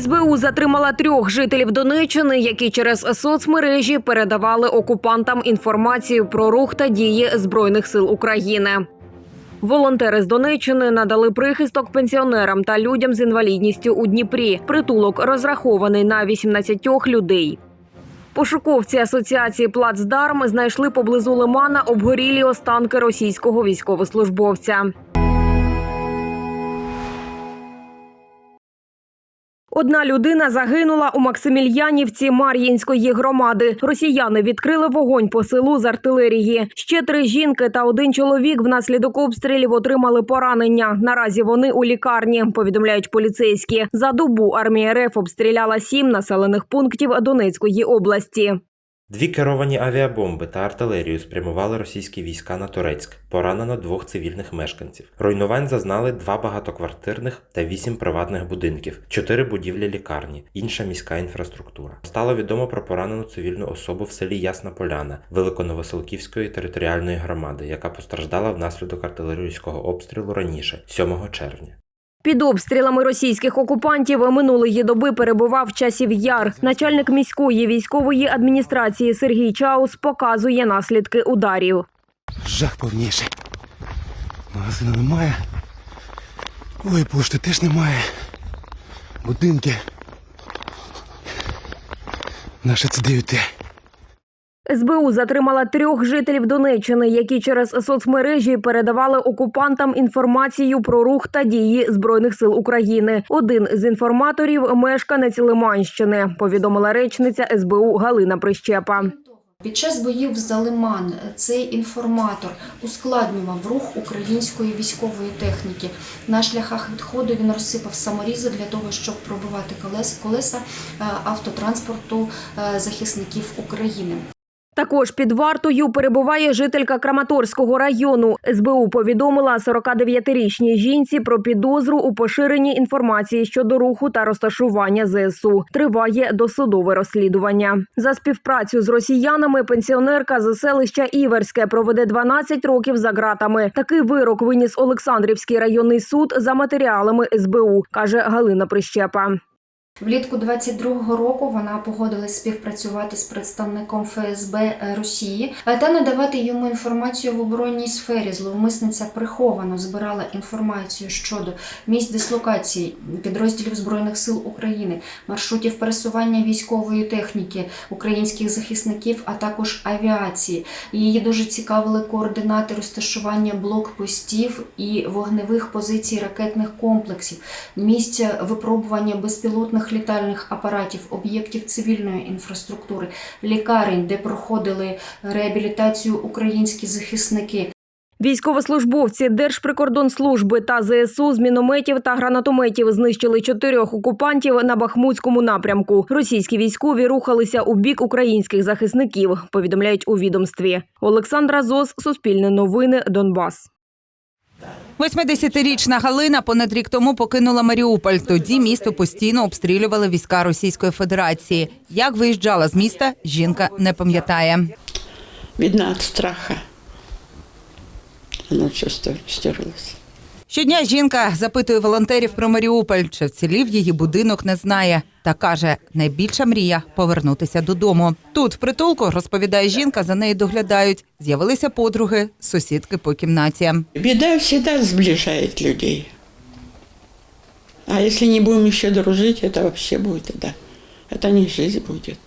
СБУ затримала трьох жителів Донеччини, які через соцмережі передавали окупантам інформацію про рух та дії збройних сил України. Волонтери з Донеччини надали прихисток пенсіонерам та людям з інвалідністю у Дніпрі. Притулок розрахований на 18 людей. Пошуковці асоціації Плацдарм знайшли поблизу лимана обгорілі останки російського військовослужбовця. Одна людина загинула у Максимільянівці Мар'їнської громади. Росіяни відкрили вогонь по селу з артилерії. Ще три жінки та один чоловік внаслідок обстрілів отримали поранення. Наразі вони у лікарні. Повідомляють поліцейські. За добу армія РФ обстріляла сім населених пунктів Донецької області. Дві керовані авіабомби та артилерію спрямували російські війська на Турецьк. Поранено двох цивільних мешканців. Руйнувань зазнали два багатоквартирних та вісім приватних будинків, чотири будівлі лікарні, інша міська інфраструктура. Стало відомо про поранену цивільну особу в селі Ясна Поляна Великоновоселківської територіальної громади, яка постраждала внаслідок артилерійського обстрілу раніше, 7 червня. Під обстрілами російських окупантів минулої доби перебував часів яр. Начальник міської військової адміністрації Сергій Чаус показує наслідки ударів. Жах повніший. Магазину немає. Ой, пошти теж немає. Будинки. Наше це ДЮТ. СБУ затримала трьох жителів Донеччини, які через соцмережі передавали окупантам інформацію про рух та дії збройних сил України. Один з інформаторів мешканець Лиманщини, повідомила речниця СБУ Галина Прищепа. Під час боїв за Лиман цей інформатор ускладнював рух української військової техніки. На шляхах відходу він розсипав саморізи для того, щоб пробивати колес- колеса е, автотранспорту е, захисників України. Також під вартою перебуває жителька Краматорського району. СБУ повідомила 49-річній жінці про підозру у поширенні інформації щодо руху та розташування ЗСУ. Триває досудове розслідування. За співпрацю з росіянами пенсіонерка з селища Іверське проведе 12 років за ґратами. Такий вирок виніс Олександрівський районний суд за матеріалами СБУ, каже Галина Прищепа. Влітку 22-го року вона погодилась співпрацювати з представником ФСБ Росії е, та надавати йому інформацію в оборонній сфері. Зловмисниця приховано збирала інформацію щодо місць дислокації підрозділів збройних сил України, маршрутів пересування військової техніки, українських захисників, а також авіації. Її дуже цікавили координати розташування блокпостів і вогневих позицій ракетних комплексів, місця випробування безпілотних літальних апаратів, об'єктів цивільної інфраструктури, лікарень, де проходили реабілітацію українські захисники. Військовослужбовці Держприкордонслужби та ЗСУ з мінометів та гранатометів знищили чотирьох окупантів на Бахмутському напрямку. Російські військові рухалися у бік українських захисників. Повідомляють у відомстві. Олександра Зос, Суспільне новини, Донбас. 80-річна Галина понад рік тому покинула Маріуполь. Тоді місто постійно обстрілювали війська Російської Федерації. Як виїжджала з міста, жінка не пам'ятає. Видно от страха. Оно все стерлось. Щодня жінка запитує волонтерів про Маріуполь, чи вцілів її будинок, не знає. Та каже, найбільша мрія повернутися додому. Тут, в притулку, розповідає жінка, за нею доглядають. З'явилися подруги, сусідки по кімнаті. Беда всегда сближает людей. А если не будем еще дружить, это вообще будет, да. Это не жизнь будет.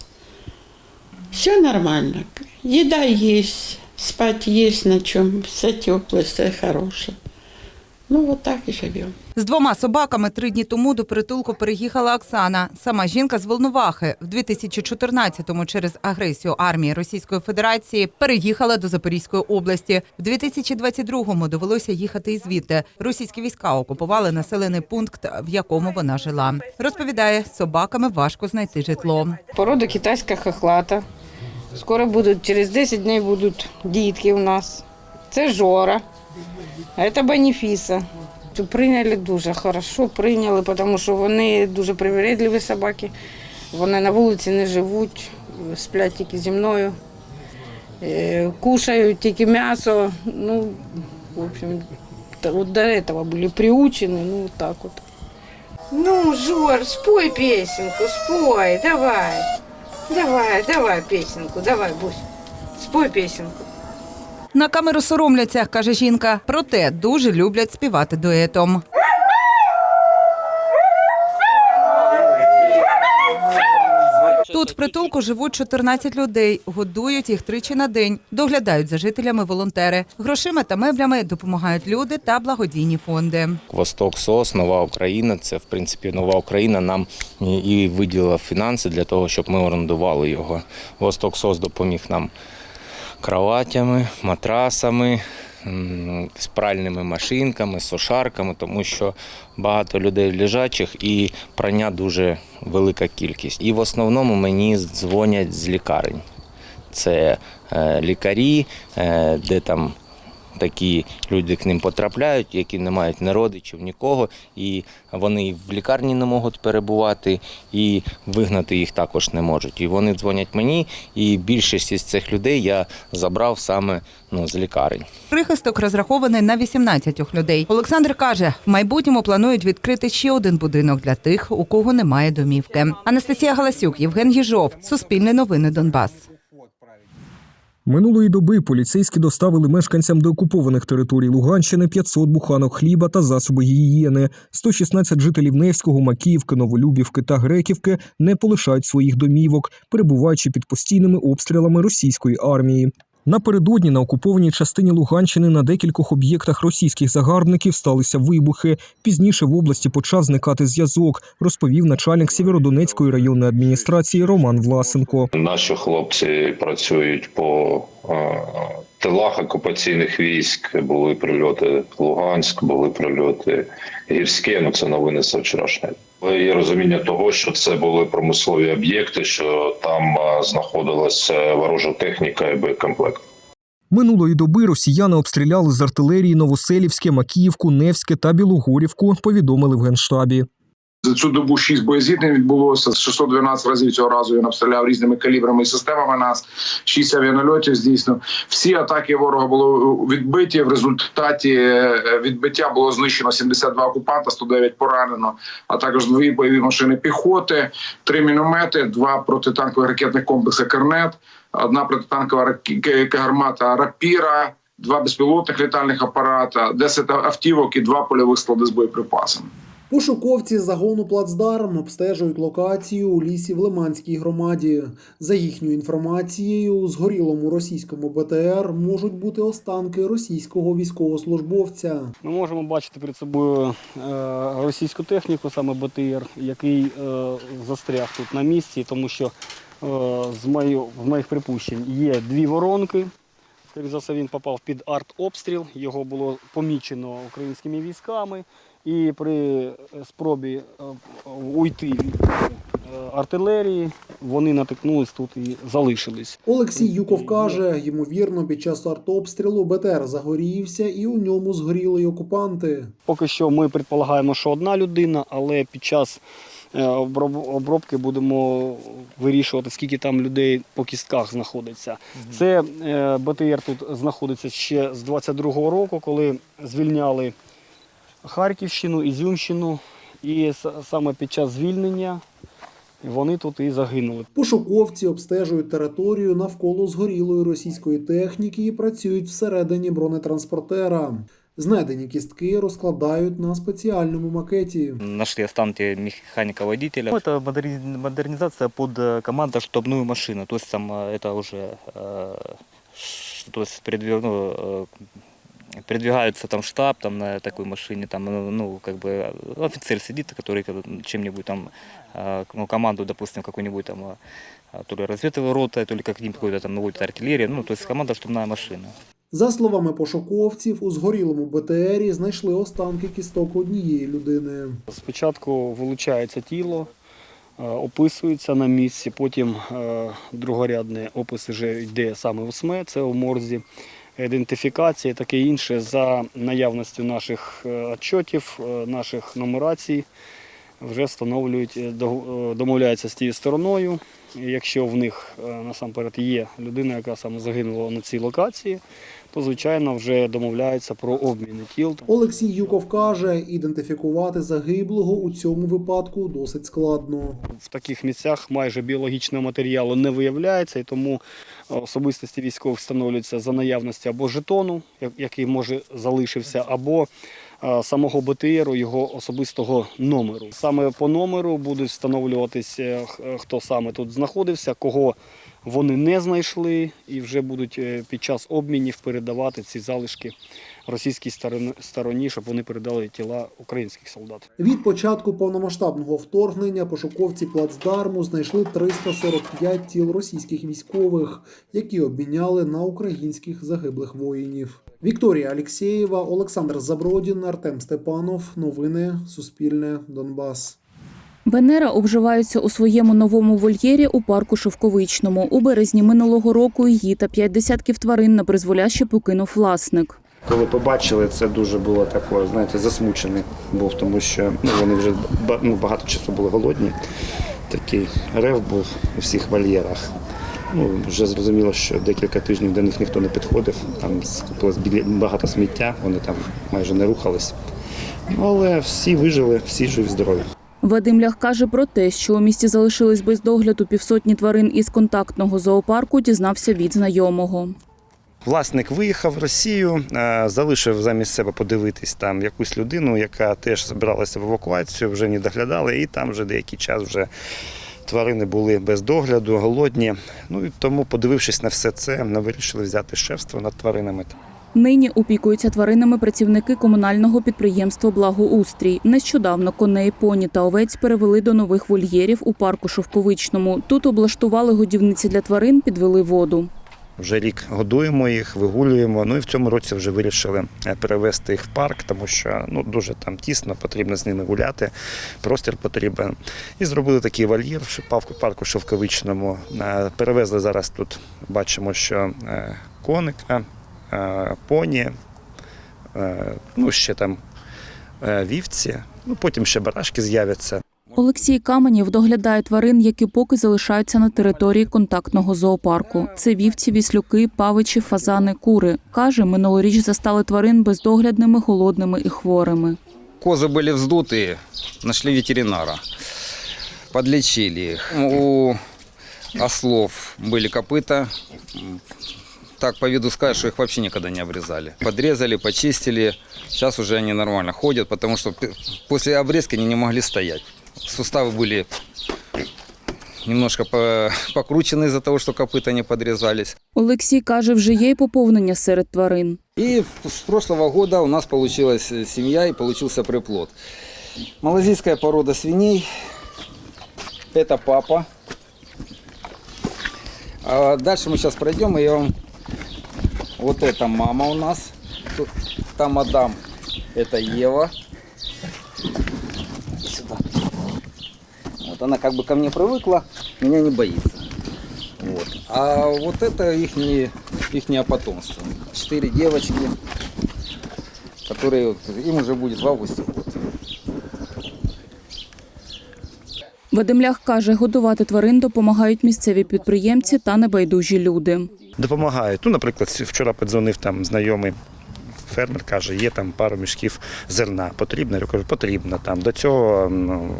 Все нормально. Еда есть, спать есть на чем, все теплое, все хорошее. Ну, вот так и живем. З двома собаками три дні тому до притулку переїхала Оксана. Сама жінка з Волновахи. В 2014-му через агресію армії Російської Федерації переїхала до Запорізької області. В 2022-му довелося їхати і звідти. Російські війська окупували населений пункт, в якому вона жила. Розповідає, собаками важко знайти житло. Порода китайська хохлата. Скоро будуть, через 10 днів будуть дітки у нас. Це Жора, а це Беніфіса. Прийняли дуже хорошо, прийняли, тому що вони дуже привередливі собаки. Вони на вулиці не живуть, сплять тільки зі мною, е, кушають тільки м'ясо. Ну, в общем, та- от до этого були приучені, ну так от. Ну, Жор, спой песенку, спой, давай. Давай, давай песенку, давай, Бусь. Спой песенку. На камеру соромляться, каже жінка. Проте дуже люблять співати дуетом. Тут в притулку живуть 14 людей, годують їх тричі на день, доглядають за жителями волонтери. Грошима та меблями допомагають люди та благодійні фонди. Восток СОС, Нова Україна. Це в принципі нова Україна нам і виділила фінанси для того, щоб ми орендували його. Восток СОС допоміг нам кроватями, матрасами, спральними машинками, сушарками, тому що багато людей лежачих і прання дуже велика кількість. І в основному мені дзвонять з лікарень. Це е, лікарі, е, де там такі люди к ним потрапляють, які не мають ні родичів, нікого, і вони в лікарні не можуть перебувати, і вигнати їх також не можуть. І вони дзвонять мені, і більшість із цих людей я забрав саме ну, з лікарень. Прихисток розрахований на 18 людей. Олександр каже, в майбутньому планують відкрити ще один будинок для тих, у кого немає домівки. Анастасія Галасюк, Євген Їжов, Суспільне новини Донбас. Минулої доби поліцейські доставили мешканцям деокупованих територій Луганщини 500 буханок хліба та засоби гігієни. 116 жителів Невського, Макіївки, Новолюбівки та Греківки не полишають своїх домівок, перебуваючи під постійними обстрілами російської армії. Напередодні на окупованій частині Луганщини на декількох об'єктах російських загарбників сталися вибухи. Пізніше в області почав зникати зв'язок, розповів начальник Сєвєродонецької районної адміністрації Роман Власенко. Наші хлопці працюють по е, тилах окупаційних військ. Були прильоти Луганськ, були прильоти гірське. Ну це новини з вчорашньої. Але Є розуміння того, що це були промислові об'єкти, що там знаходилася ворожа техніка і боєкомплект. Минулої доби росіяни обстріляли з артилерії Новоселівське, Макіївку, Невське та Білогорівку, повідомили в Генштабі. За цю добу шість боєзіткнень відбулося 612 разів цього разу. Він обстріляв різними калібрами і системами нас. Шість авіанальотів здійснив. Всі атаки ворога були відбиті. В результаті е, відбиття було знищено 72 окупанта, 109 поранено, а також дві бойові машини піхоти, три міномети, два протитанкові ракетних комплекси Кернет, одна протитанкова гармата Рапіра. Два безпілотних літальних апарата, 10 автівок і два польових склади з боєприпасами. Пошуковці загону плацдарм обстежують локацію у лісі в Лиманській громаді. За їхньою інформацією, у згорілому російському БТР можуть бути останки російського військовослужбовця. Ми можемо бачити перед собою е, російську техніку, саме БТР, який е, застряг тут на місці, тому що е, з моїх припущень є дві воронки. Скоріше за все, він попав під артобстріл, його було помічено українськими військами, і при е, спробі е, уйти від е, артилерії вони натикнулись тут і залишились. Олексій Юков каже, ймовірно, під час артобстрілу БТР загорівся і у ньому згоріли й окупанти. Поки що ми предполагаємо, що одна людина, але під час обробки будемо вирішувати, скільки там людей по кістках знаходиться. Це БТР тут знаходиться ще з 22-го року, коли звільняли Харківщину, Ізюмщину. І с- саме під час звільнення вони тут і загинули. Пошуковці обстежують територію навколо згорілої російської техніки і працюють всередині бронетранспортера. Знайдені кістки розкладають на спеціальному макеті. Нашли останки механика-водителя. Это модернизация под э, командно-штабную машину. То есть там э, это уже э, ш- то есть передвиг- ну, э, передвигается там штаб там на такой машине, там ну, ну, как бы э, офицер сидит, который как бы чем-нибудь там э, ну, команду, допустим, какую-нибудь там э, то ли разведывая рота, то ли как-нибудь какой-то там наводит артиллерия, ну то есть команда штабная машина. За словами пошуковців, у згорілому БТРі знайшли останки кісток однієї людини. Спочатку вилучається тіло, е, описується на місці, потім е, другорядний опис вже йде саме у СМЕ, це у морзі, ідентифікація, таке інше за наявністю наших е, отчотів, е, наших нумерацій. вже встановлюють, е, домовляються з тією стороною. Якщо в них насамперед є людина, яка саме загинула на цій локації, то звичайно вже домовляються про обміни тіл. Олексій Юков каже, ідентифікувати загиблого у цьому випадку досить складно. В таких місцях майже біологічного матеріалу не виявляється, і тому особистості військових встановлюються за наявності або жетону, який може залишився, або е, самого БТРу, його особистого номеру. Саме по номеру будуть встановлюватися, е, хто саме тут знаходився, кого вони не знайшли, і вже будуть е, під час обмінів передавати ці залишки російській стороні, щоб вони передали тіла українських солдат. Від початку повномасштабного вторгнення пошуковці плацдарму знайшли 345 тіл російських військових, які обміняли на українських загиблих воїнів. Вікторія Алєксєєва, Олександр Забродін, Артем Степанов. Новини Суспільне Донбас. Венера обживається у своєму новому вольєрі у парку Шовковичному. У березні минулого року її та п'ять десятків тварин на призволяще покинув власник. Коли побачили, це дуже було таке, знаєте, засмучений був, тому що ну, вони вже ну, багато часу були голодні. Такий рев був у всіх вольєрах. Ну, вже зрозуміло, що декілька тижнів до них ніхто не підходив. Там скупилось багато сміття, вони там майже не рухались. Ну, але всі вижили, всі живі здорові. Вадим Лях каже про те, що у місті залишились без догляду півсотні тварин із контактного зоопарку, дізнався від знайомого. Власник виїхав в Росію, е, залишив замість себе подивитись там якусь людину, яка теж збиралася в евакуацію, вже не доглядали, і там вже деякий час вже тварини були без догляду, голодні. Ну і тому, подивившись на все це, вирішили взяти шефство над тваринами. Нині опікуються тваринами працівники комунального підприємства Благоустрій. Нещодавно коней, поні та овець перевели до нових вольєрів у парку Шовковичному. Тут облаштували годівниці для тварин, підвели воду. Вже рік годуємо їх, вигулюємо. Ну і в цьому році вже вирішили е, перевести їх в парк, тому що ну дуже там тісно, потрібно з ними гуляти, простір потрібен. І зробили такий вольєр в парку, Шовковичному. Е, Перевезли зараз тут, бачимо, що е, коника, поні, е, ну ще там е, вівці, ну потім ще барашки з'являться. Олексій Каменєв доглядає тварин, які поки залишаються на території контактного зоопарку. Це вівці, віслюки, павичі, фазани, кури. Каже, минулоріч застали тварин бездоглядними, голодними і хворими. Козы были вздутые, нашли ветеринара, подлечили их. У ослов были копыта, М, так по виду сказать, что их вообще никогда не обрезали. Подрезали, почистили, сейчас уже они нормально ходят, потому что пе- после обрезки они не могли стоять. Суставы были немножко по- покручены из-за того, что копыта не подрезались. Олексій каже, вже є й поповнення серед тварин. И с прошлого года у нас получилась э, семья и получился приплод. Малазийская порода свиней. Это папа. А дальше мы сейчас пройдем, и я вам... Вот это мама у нас. Там мадам. Это Ева. Сюда. Вот она как бы ко мне привыкла, меня не боится. Вот. А вот это их ихнее потомство. Четыре девочки, которые вот, им уже будет в августе Вадим Лях каже, годувати тварин допомагають місцеві підприємці та небайдужі люди. допомагають. Ну, наприклад, вчора подзвонив там знайомий фермер, каже, є там пару мішків зерна. Потрібно? Я кажу, потрібно. Там. До цього ну,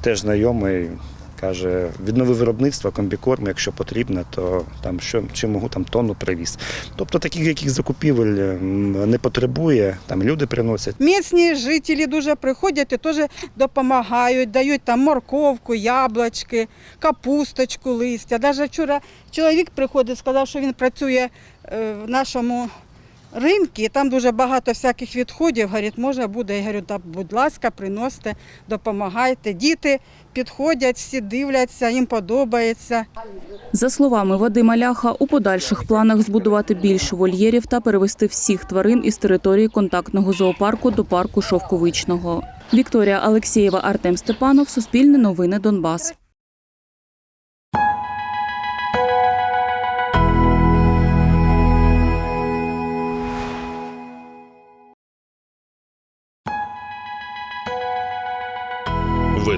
теж знайомий каже, віднови виробництво, комбікорм, якщо потрібно, то там що, чи можу там тонну привіз. Тобто таких яких закупівель не потребує, там люди приносять. Місні жителі дуже приходять і теж допомагають, дають там морковку, яблучки, капусточку, листя. Навіть вчора чоловік приходить, сказав, що він працює е, в нашому ринку, і там дуже багато всяких відходів. Говорить, можна буде. Я говорю, да, будь ласка, приносите, допомагайте. Діти підходять, всі дивляться, їм подобається. За словами Вадима Ляха, у подальших планах збудувати більше вольєрів та перевести всіх тварин із території контактного зоопарку до парку Шовковичного. Вікторія Алексєєва, Артем Степанов, Суспільне новини Донбас.